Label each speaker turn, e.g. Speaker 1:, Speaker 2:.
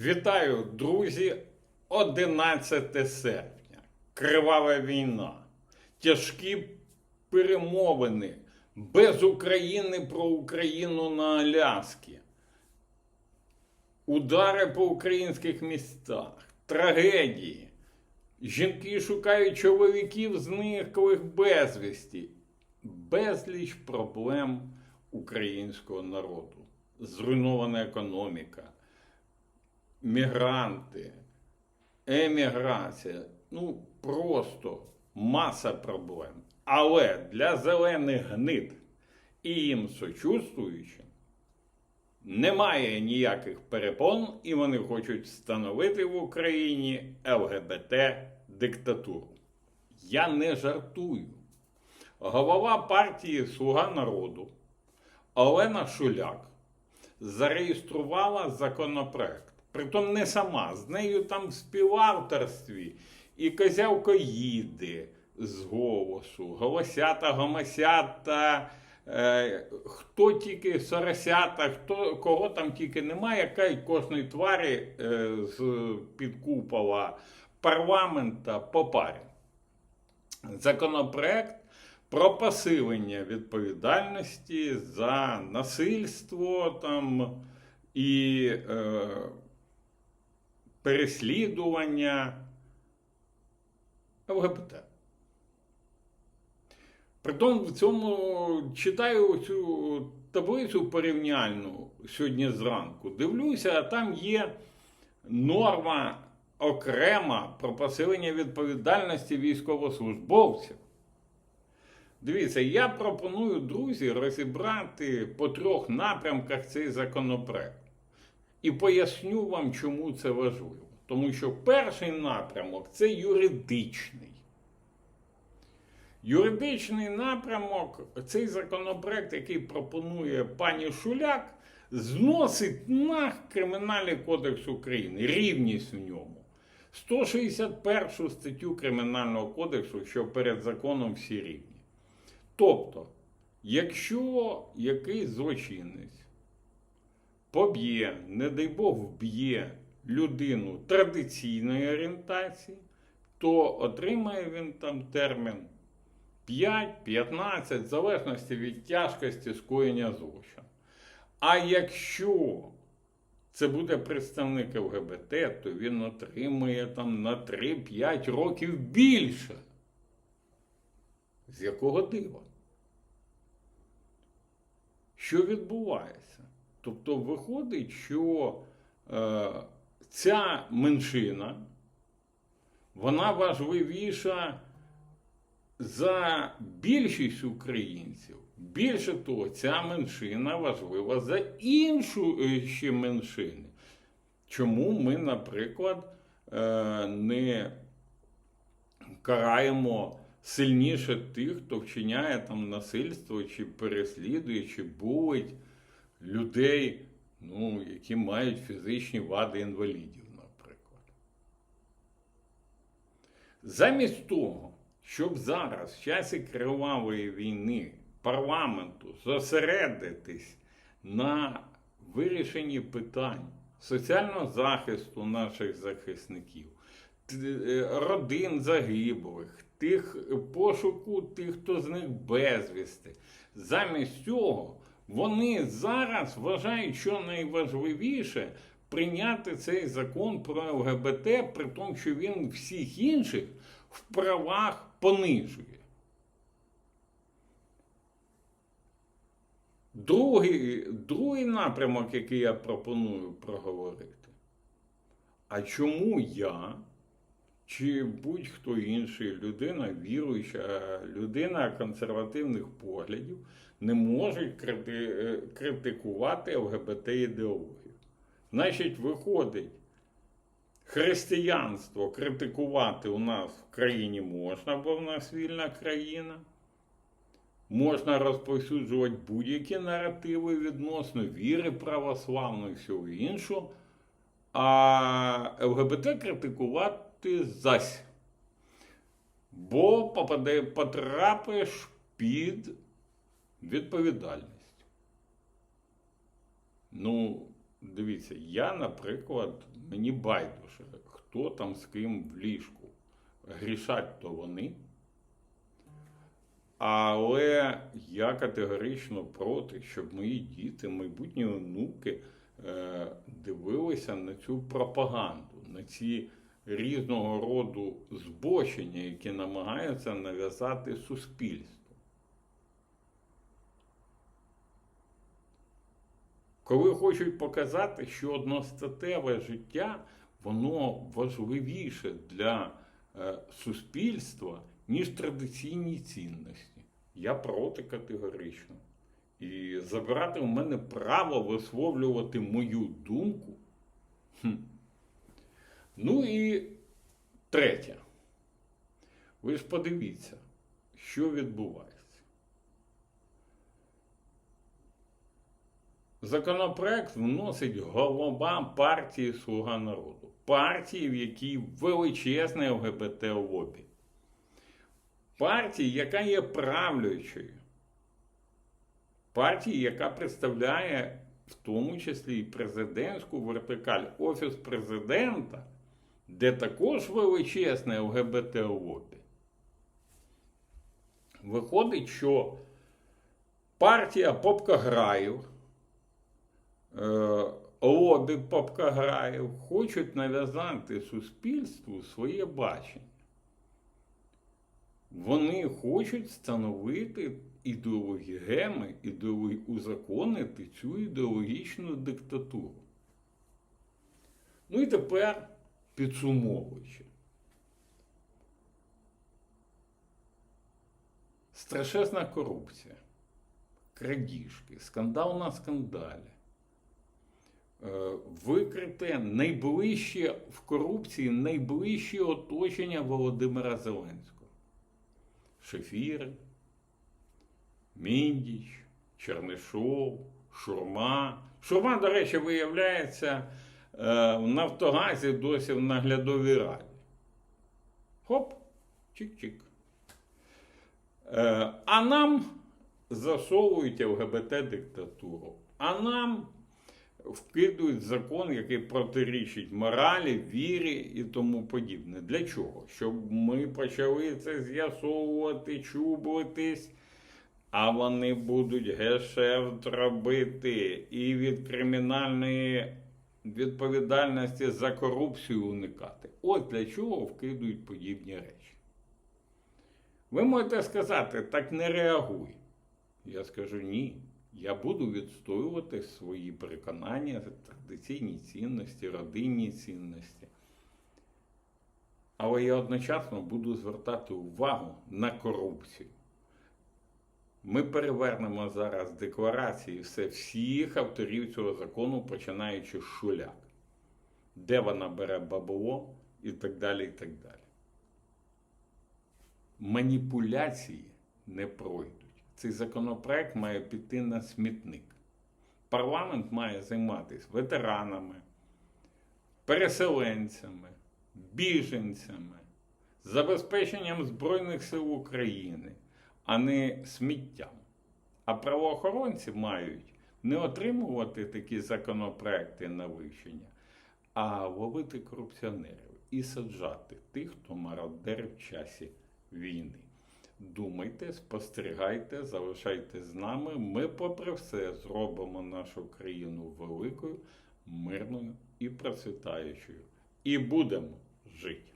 Speaker 1: Вітаю, друзі! 11 серпня. Кривава війна. Тяжкі перемовини без України про Україну на Аляскі. Удари по українських містах, трагедії. Жінки шукають чоловіків зниклих безвісті. Безліч проблем українського народу. Зруйнована економіка мігранти, еміграція. Ну, просто маса проблем. Але для зелених гнид і їм сочувствуючим немає ніяких перепон, і вони хочуть встановити в Україні ЛГБТ-диктатуру. Я не жартую. Голова партії Слуга народу Олена Шуляк зареєструвала законопроект. Притом не сама, з нею там в співавторстві і козявко їде з голосу, голосята, гомосята, е, хто тільки соросята, хто, кого там тільки немає, яка й кожної тварі е, з під купола парламента по парі. Законопроект про посилення відповідальності за насильство там і е, переслідування ЛГБТ. Притом в цьому читаю цю таблицю порівняльну сьогодні зранку. Дивлюся, а там є норма окрема про посилення відповідальності військовослужбовців. Дивіться, я пропоную, друзі, розібрати по трьох напрямках цей законопроект. І поясню вам, чому це важливо. Тому що перший напрямок це юридичний. Юридичний напрямок, цей законопроект, який пропонує пані Шуляк, зносить на Кримінальний кодекс України, рівність в ньому. 161 статтю Кримінального кодексу, що перед законом всі рівні. Тобто, якщо якийсь злочинець поб'є, не дай Бог, вб'є людину традиційної орієнтації, то отримає він там термін 5-15, в залежності від тяжкості скоєння злочину. А якщо це буде представник ЛГБТ, то він отримує там на 3-5 років більше. З якого дива? Що відбувається? Тобто виходить, що е, ця меншина, вона важливіша за більшість українців. Більше того, ця меншина важлива за іншу е, меншини. Чому ми, наприклад, е, не караємо сильніше тих, хто вчиняє там насильство, чи переслідує, чи булить людей, ну, які мають фізичні вади інвалідів, наприклад. Замість того, щоб зараз, в часі кривавої війни, парламенту зосередитись на вирішенні питань соціального захисту наших захисників, родин загиблих, тих пошуку тих, хто з них безвісти. Замість цього вони зараз вважають, що найважливіше прийняти цей закон про ЛГБТ, при тому, що він всіх інших в правах понижує. Другий, другий напрямок, який я пропоную проговорити. А чому я, чи будь-хто інший, людина віруюча, людина консервативних поглядів, не може крити- е, критикувати ЛГБТ-ідеологію? Значить, виходить, християнство критикувати у нас в країні можна, бо в нас вільна країна. Можна розповсюджувати будь-які наративи відносно віри православної і всього іншого, а ЛГБТ критикувати зась. Бо попаде, потрапиш під відповідальність. Ну, дивіться, я, наприклад, мені байдуже, хто там з ким в ліжку. Грішать то вони. Але я категорично проти, щоб мої діти, майбутні онуки е, дивилися на цю пропаганду, на ці різного роду збочення, які намагаються нав'язати суспільству. Коли хочуть показати, що одностатеве життя воно важливіше для е, суспільства, ніж традиційні цінності. Я проти категорично. І забирати у мене право висловлювати мою думку. Хм. Ну і третє. Ви ж подивіться, що відбувається. Законопроект вносить голова партії Слуга народу. Партії, в якій величезне ЛГБТ лобі. Партії, яка є правлячою. Партії, яка представляє в тому числі і президентську вертикаль Офіс президента, де також величезне ЛГБТ лобі. Виходить, що партія Попкаграїв е, лобі попкаграїв хочуть нав'язати суспільству своє бачення. Вони хочуть встановити ідеологігеми, ідеологі... узаконити цю ідеологічну диктатуру. Ну і тепер підсумовуючи. Страшезна корупція, крадіжки, скандал на скандалі. Е, Викрите найближче в корупції найближче оточення Володимира Зеленського. Шефіри, Міндіч, Чернишов, Шурма. Шурма, до речі, виявляється в Нафтогазі досі в наглядовій раді. Хоп, чик-чик. Е, А нам засовують ЛГБТ-диктатуру. А нам вкидують закон, який протирічить моралі, вірі і тому подібне. Для чого? Щоб ми почали це з'ясовувати, чублитись, а вони будуть гешефт робити і від кримінальної відповідальності за корупцію уникати. От для чого вкидують подібні речі. Ви можете сказати, так не реагуй. Я скажу ні. Я буду відстоювати свої переконання, традиційні цінності, родинні цінності. Але я одночасно буду звертати увагу на корупцію. Ми перевернемо зараз декларації все всіх авторів цього закону, починаючи з шуляк, де вона бере бабло і так далі. і так далі. Маніпуляції не пройдуть. Цей законопроект має піти на смітник. Парламент має займатися ветеранами, переселенцями, біженцями, забезпеченням Збройних сил України, а не сміттям. А правоохоронці мають не отримувати такі законопроекти на вивчення, а ловити корупціонерів і саджати тих, хто мародер в часі війни. Думайте, спостерігайте, залишайтесь з нами. Ми, попри все, зробимо нашу країну великою, мирною і процвітаючою. І будемо жити.